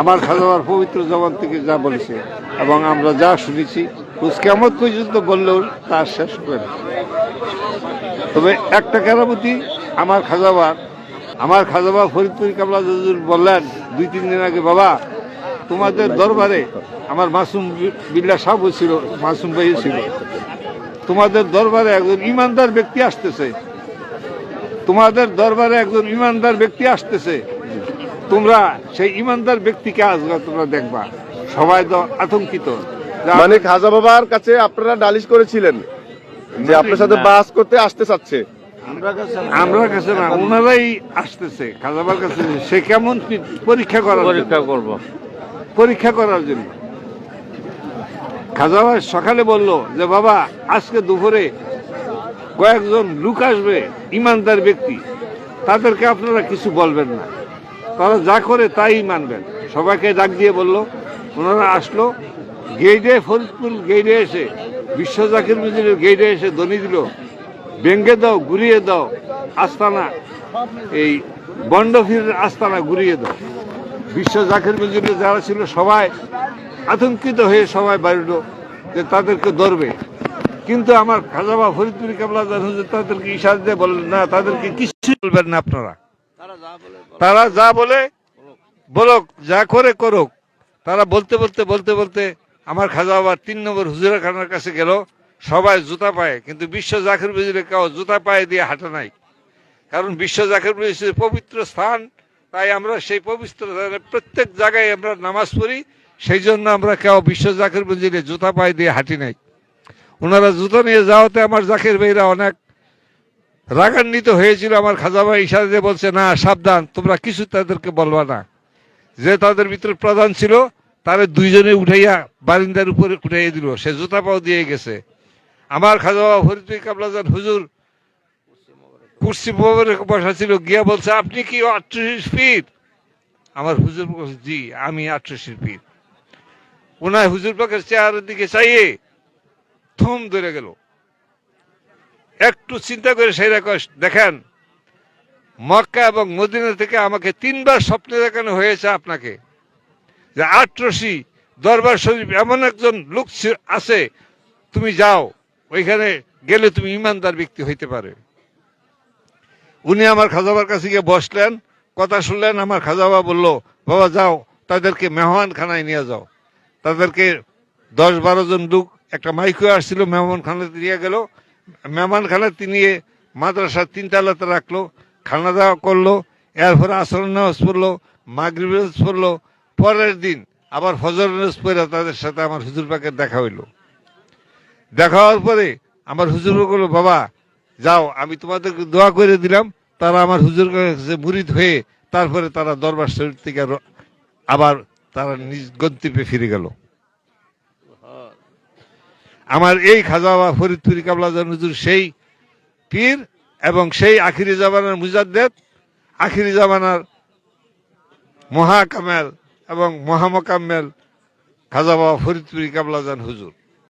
আমার খাজাবার পবিত্র জবান থেকে যা বলেছে এবং আমরা যা শুনেছি কেমন পর্যন্ত বললেও তা শেষ করে তবে একটা কেরামতি, আমার খাজাবার, আমার খাজাবা ফরিদপুর কামলা হুজুর বললেন দুই, তিন দিন আগে, বাবা, তোমাদের দরবারে আমার মাসুম বিল্লা সাহেব ছিল, মাসুম ভাই ছিল। তোমাদের দরবারে একজন ইমানদার ব্যক্তি আসতেছে। তোমাদের দরবারে একজন ইমানদার ব্যক্তি আসতেছে। তোমরা সেই ইমানদার ব্যক্তিকে আজকে তোমরা দেখবা। সবাই তো আতঙ্কিত। মানে খাজা বাবার কাছে আপনারা নালিশ করেছিলেন যে আপনার সাথে বাস করতে আসতে চাচ্ছে। আমরা কাছে না ওনারাই আসতেছে খাজাবার কাছে। সে কেমন পরীক্ষা করার পরীক্ষা করব। পরীক্ষা করার জন্য। খাজাবার সকালে বলল যে বাবা আজকে দুপুরে কয়েকজন লোক আসবে ইমানদার ব্যক্তি। তাদেরকে আপনারা কিছু বলবেন না। তারা যা করে তাই মানবেন। সবাইকে ডাক দিয়ে বলল, ওনারা আসলো গেইডে ফরিদপুর গেইডে এসে, বিশ্ব জাকির মিজিলের গেইডে এসে দনি দিল বেঙ্গে দাও ঘুরিয়ে দাও, আস্তানা, এই বন্ডফির আস্তানা ঘুরিয়ে দাও। বিশ্ব জাকির মিজিলে যারা ছিল সবাই আতঙ্কিত হয়ে সবাই বাড়িল যে তাদেরকে ধরবে। কিন্তু আমার খাজাবা ফরিদপুরি কাবলা হুজুর তাদেরকে ইশারা দিয়ে বললেন, না, তাদেরকে কিছু বলবেন না আপনারা। তারা যা বলে বলুক, যা করে করুক। তারা বলতে বলতে বলতে বলতে আমার খাজা বাবার তিন নম্বর হুজুরা খানার কাছে গেল, সবাই জুতা পায়, কিন্তু বিশ্ব জাকির বুঝলে কেউ জুতা পায়ে দিয়ে হাঁটা নাই। কারণ বিশ্ব জাকির বুঝেছে পবিত্র স্থান, তাই আমরা সেই পবিত্র প্রত্যেক জায়গায় আমরা নামাজ পড়ি, সেই জন্য আমরা কেউ বিশ্ব জাকির বুঝলে জুতা পায়ে দিয়ে হাঁটি নাই। ওনারা জুতো নিয়ে যাওয়াতে আমার জাকির ভাইরা অনেক রাগান্বিত হয়েছিল আমার খাজা ভাই ইশারা দিয়ে বলছে, না, সাবধান, তোমরা কিছু তাদেরকে বলবা না। যে তাদের ভিতরে প্রধান ছিল, তারে দুইজনে উঠাইয়া বারিন্দার উপরে উঠাইয়া দিল। সে জুতা পাও দিয়ে গেছে। আমার খাজা বাবা ফরিদপুর কাবলাজান হুজুর, কুর্সি বসা ছিল, গিয়া বলছে, আপনি কি আটত্রিশ ফিট? আমার হুজুর জি, আমি আটত্রিশ ফিট। ওনার হুজুর পাকের চেয়ারের দিকে চাইয়ে থুম ধরে গেল। একটু চিন্তা করে সেই দেখেন, মক্কা এবং মদিনা থেকে আমাকে তিনবার স্বপ্নে দেখানো হয়েছে আপনাকে যে আট্রসি দরবার শরীফ এমন একজন লোক আছে, তুমি যাও, ওইখানে গেলে তুমি ইমানদার ব্যক্তি হইতে পারে। উনি আমার খাজাবার কাছে গিয়ে বসলেন, কথা শুনলেন, আমার খাজাবা বলল, বাবা, যাও, তাদেরকে মেহমান খানায় নিয়ে যাও। তাদেরকে দশ বারো জন লোক, একটা মাইকো আসছিল মেহমান খানাতে নিয়ে গেল। মেহমান খানাতে নিয়ে মাদ্রাসার তিনতলাতে রাখল, খানা দাওয়া করল, এরপরে আসর নামাজ পড়ল, মাগরিব পড়ল, পরের দিন আবার ফজর নামাজ পড়ে তাদের সাথে আমার হুজুর পাকের দেখা হইল। দেখা হওয়ার পরে আমার হুজুর বলল, বাবা, যাও, আমি তোমাদেরকে দোয়া করে দিলাম। তারা আমার হুজুর কাছে মুরিদ হয়ে তারপরে তারা দরবার শরীর থেকে আবার তারা নিজ গন্তব্যে ফিরে গেল। আমার এই খাজা বা ফরিদপুরি কাবলাজান হুজুর সেই পীর এবং সেই আখিরি জামানার মুজাদ্দেদ। আখিরি জামানার মহাকামেল এবং মহামকাম্মেল খাজা বাবা ফরিদপুরি কাবলাজান হুজুর।